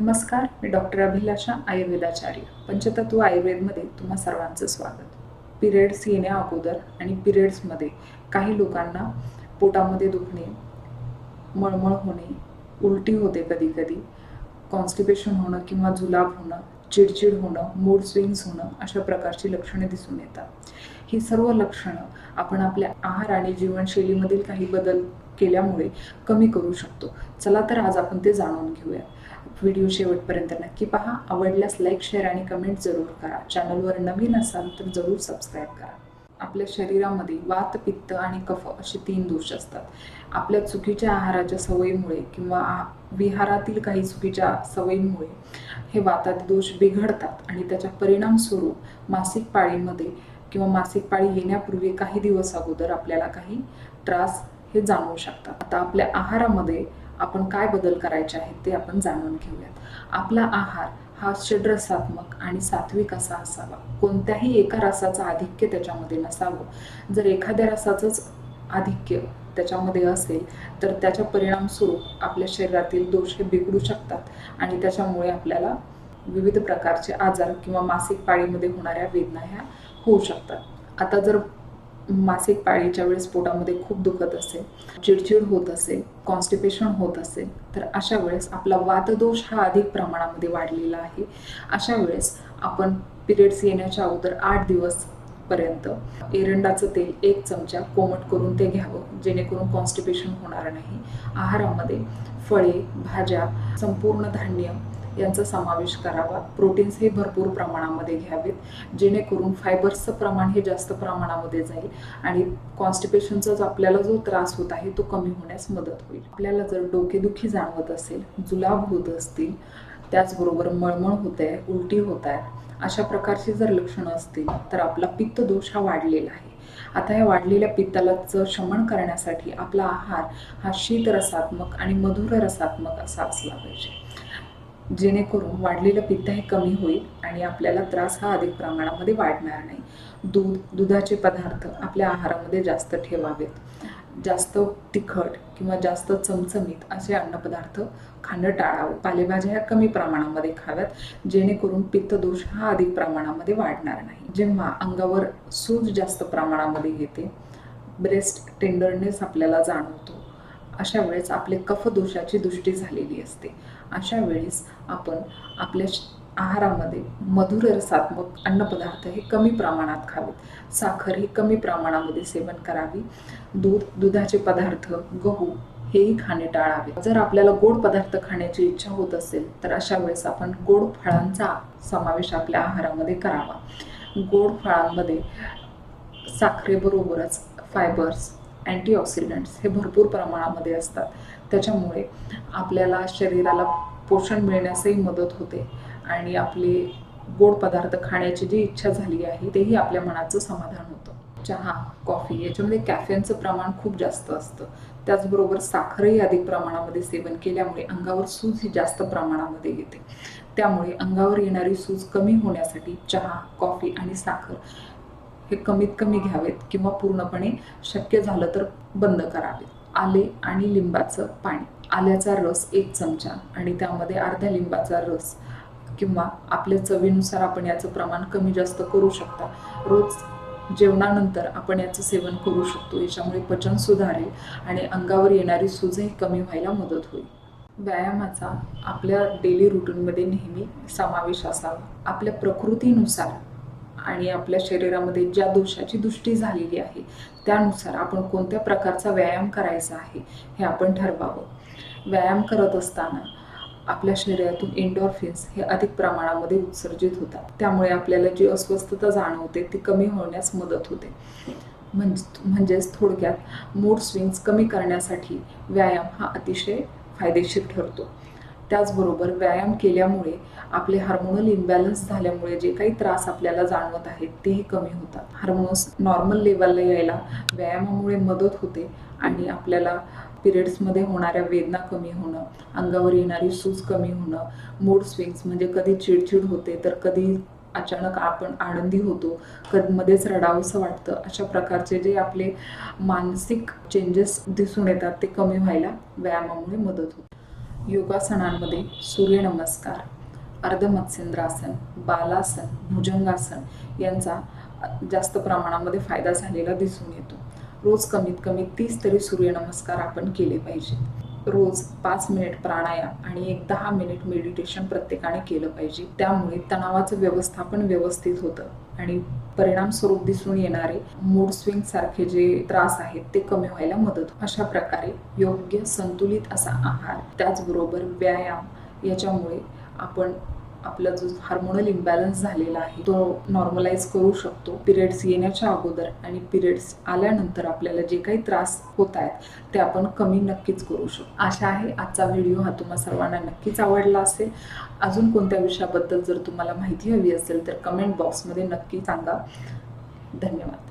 नमस्कार मी डॉक्टर अभिलाषा आयुर्वेदाचार्य. पंचतत्व आयुर्वेदमध्ये तुम्हा सर्वांचं स्वागत. पिरियड्स येण्या अगोदर आणि पिरियड्समध्ये काही लोकांना पोटामध्ये दुखणे मळमळ होणे उलटी होते कधी कधी कॉन्स्टिपेशन होणं किंवा जुलाब होणं चिडचिड होणं मूड स्विंग्स होणं अशा प्रकारची लक्षणे दिसून येतात. ही सर्व लक्षणं आपण आपल्या आहार आणि जीवनशैलीमधील काही बदल केल्यामुळे कमी करू शकतो. चला तर आज आपण ते जाणून घेऊया. व्हिडिओ शेवटपर्यंत नक्की पहा. आवडल्यास लाईक शेअर आणि कमेंट जरूर करा. चॅनलवर नवीन असाल तर जरूर सबस्क्राईब करा. आपल्या शरीरामध्ये वात पित्त आणि कफ असे तीन दोष असतात. आपल्या चुकीच्या आहाराच्या सवयीमुळे किंवा विहारातील काही चुकीच्या सवयीमुळे हे वातात दोष बिघडतात आणि त्याचा परिणाम स्वरूप मासिक पाळीमध्ये किंवा मासिक पाळी येण्यापूर्वी काही दिवस अगोदर आपल्याला काही त्रास हे जाणवू शकतात. आता आपल्या आहारामध्ये आपण काय बदल करायचे आहेत ते आपण जाणून घेऊयात. आपला आहार हा षड्रसात्मक आणि सात्विक असा असावा. कोणत्याही एका रसाचं आधिक्य त्याच्यामध्ये नसावं. जर एखाद्या रसाचंच आधिक्य त्याच्यामध्ये असेल तर त्याच्या परिणामस्वरूप आपल्या शरीरातील दोष हे बिघडू शकतात आणि त्याच्यामुळे आपल्याला विविध प्रकारचे आजार किंवा मासिक पाळीमध्ये होणाऱ्या वेदना ह्या होऊ शकतात. आता जर मासिक पाळीच्या वेळेस पोटामध्ये खूप दुखत असेल चिडचिड होत असेल कॉन्स्टिपेशन होत असेल तर अशा वेळेस आपला वातदोष हा अधिक प्रमाणामध्ये वाढलेला आहे. अशा वेळेस आपण पिरियड्स येण्याच्या अगोदर आठ दिवस पर्यंत एरंडाचं तेल एक चमचा कोमट करून ते घ्यावं जेणेकरून कॉन्स्टिपेशन होणार नाही. आहारामध्ये फळे भाज्या संपूर्ण धान्य यांचा समावेश करावा. प्रोटीन्स हे भरपूर प्रमाणामध्ये घ्यावेत जेणेकरून फायबर्सचं प्रमाण हे जास्त प्रमाणामध्ये जाईल आणि कॉन्स्टिपेशनचा जो आपल्याला जो त्रास होत आहे तो कमी होण्यास मदत होईल. आपल्याला जर डोकेदुखी जाणवत असेल जुलाब होत असतील त्याचबरोबर मळमळ होत आहे उलटी होत आहे अशा प्रकारची जर लक्षणं असतील तर आपला पित्त दोष हा वाढलेला आहे. आता या वाढलेल्या पित्तालाचं शमन करण्यासाठी आपला आहार हा शीत रसात्मक आणि मधुर रसात्मक असा असला पाहिजे. जेणेकरून वाढलेलं पित्त हे कमी होईल आणि आपल्याला त्रास हा अधिक प्रमाणामध्ये वाढणार नाही. दूध दुधाचे पदार्थ आपल्या आहारामध्ये जास्त ठेवावेत. जास्त तिखट किंवा जास्त चमचमीत असे अन्नपदार्थ खाणं टाळावं. पालेभाज्या ह्या कमी प्रमाणामध्ये खाव्यात जेणेकरून पित्तदोष हा अधिक प्रमाणामध्ये वाढणार नाही. जेव्हा अंगावर सूज जास्त प्रमाणामध्ये येते ब्रेस्ट टेंडरनेस आपल्याला जाणवतो. अशा वेळेस आपले कफदोषाची दृष्टी झालेली असते. अशा वेळेस आपण आपल्या आहारामध्ये मधुर रसात्मक अन्नपदार्थ हे कमी प्रमाणात खावेत. साखर ही कमी प्रमाणामध्ये सेवन करावी. दूध दुधाचे पदार्थ गहू हेही खाणे टाळावे. जर आपल्याला गोड पदार्थ खाण्याची इच्छा होत असेल तर अशा वेळेस आपण गोड फळांचा समावेश आपल्या आहारामध्ये करावा. गोड फळांमध्ये साखरेबरोबरच फायबर्स अँटीऑक्सिडंट्स हे भरपूर प्रमाणामध्ये असतात. त्याच्यामुळे आपल्याला शरीराला पोषण मिळण्यासही मदत होते आणि आपले गोड पदार्थ खाण्याची जी इच्छा झाली आहे तेही आपल्या मनाचं समाधान होतं. चहा कॉफी याच्यामध्ये कॅफेनचं प्रमाण खूप जास्त असतं. त्याचबरोबर साखरही अधिक प्रमाणामध्ये सेवन केल्यामुळे अंगावर सूज ही जास्त प्रमाणामध्ये येते. त्यामुळे अंगावर येणारी सूज कमी होण्यासाठी चहा कॉफी आणि साखर हे कमीत कमी घ्यावेत किंवा पूर्णपणे शक्य झालं तर बंद करावे. आले आणि लिंबाचं पाणी. आल्याचा रस एक चमचा आणि त्यामध्ये अर्ध्या लिंबाचा रस किंवा आपल्या चवीनुसार आपण याचं प्रमाण कमी जास्त करू शकता. रोज जेवणानंतर आपण याचं सेवन करू शकतो. याच्यामुळे पचन सुधारेल आणि अंगावर येणारी सूजही कमी व्हायला मदत होईल. व्यायामाचा आपल्या डेली रुटीनमध्ये नेहमी समावेश असावा. आपल्या प्रकृतीनुसार आणि आपल्या शरीरामध्ये ज्या दोषाची दृष्टी झालेली आहे त्यानुसार आपण कोणत्या प्रकारचा व्यायाम करायचा आहे हे आपण ठरवावं. व्यायाम करत असताना आपल्या शरीरातून एन्डॉर्फिन्स हे अधिक प्रमाणामध्ये उत्सर्जित होतात. त्यामुळे आपल्याला जी अस्वस्थता जाणवते ती कमी होण्यास मदत होते. म्हणजे म्हणजेच थोडक्यात मूड स्विंग्स कमी करण्यासाठी व्यायाम हा अतिशय फायदेशीर ठरतो. त्याचबरोबर व्यायाम केल्यामुळे आपले हार्मोनल इम्बॅलन्स झाल्यामुळे जे काही त्रास आपल्याला जाणवत आहेत तेही कमी होतात. हार्मोन्स नॉर्मल लेवलला यायला व्यायामामुळे मदत होते आणि आपल्याला पिरियड्समध्ये होणाऱ्या वेदना कमी होणं अंगावर येणारी सूज कमी होणं मूड स्विंग्स म्हणजे कधी चिडचिड होते तर कधी अचानक आपण आनंदी होतो कधी मध्येच रडावंसं वाटतं अशा प्रकारचे जे आपले मानसिक चेंजेस दिसून येतात ते कमी व्हायला व्यायामामुळे मदत होते. योगासनांमध्ये सूर्यनमस्कार अर्धमत्स्येंद्रासन बालासन भुजंगासन यांचा जास्त प्रमाणामध्ये फायदा झालेला दिसून येतो. रोज कमीत कमी तीस तरी सूर्यनमस्कार आपण केले पाहिजेत. रोज पाच मिनिट प्राणायाम आणि एक दहा मिनिट मेडिटेशन प्रत्येकाने केलं पाहिजे. त्यामुळे तणावाचं व्यवस्थापन व्यवस्थित होतं आणि परिणाम स्वरूप दिसून येणारे मूड स्विंग सारखे जे त्रास आहेत ते कमी व्हायला मदत अशा प्रकारे योग्य संतुलित असा आहार त्याचबरोबर व्यायाम याच्यामुळे आपण आपला जो हार्मोनल इम्बॅलन्स झालेला आहे तो नॉर्मलाइज करू शकतो. पिरियड्स येण्याच्या अगोदर आणि पिरियड्स आल्यानंतर आपल्याला जे काही त्रास होत आहेत ते आपण कमी नक्कीच करू शकतो. आशा आहे आजचा व्हिडिओ हा तुम्हा सर्वांना नक्कीच आवडला असेल. अजून कोणत्या विषयाबद्दल जर तुम्हाला माहिती हवी असेल तर कमेंट बॉक्समध्ये नक्की सांगा. धन्यवाद.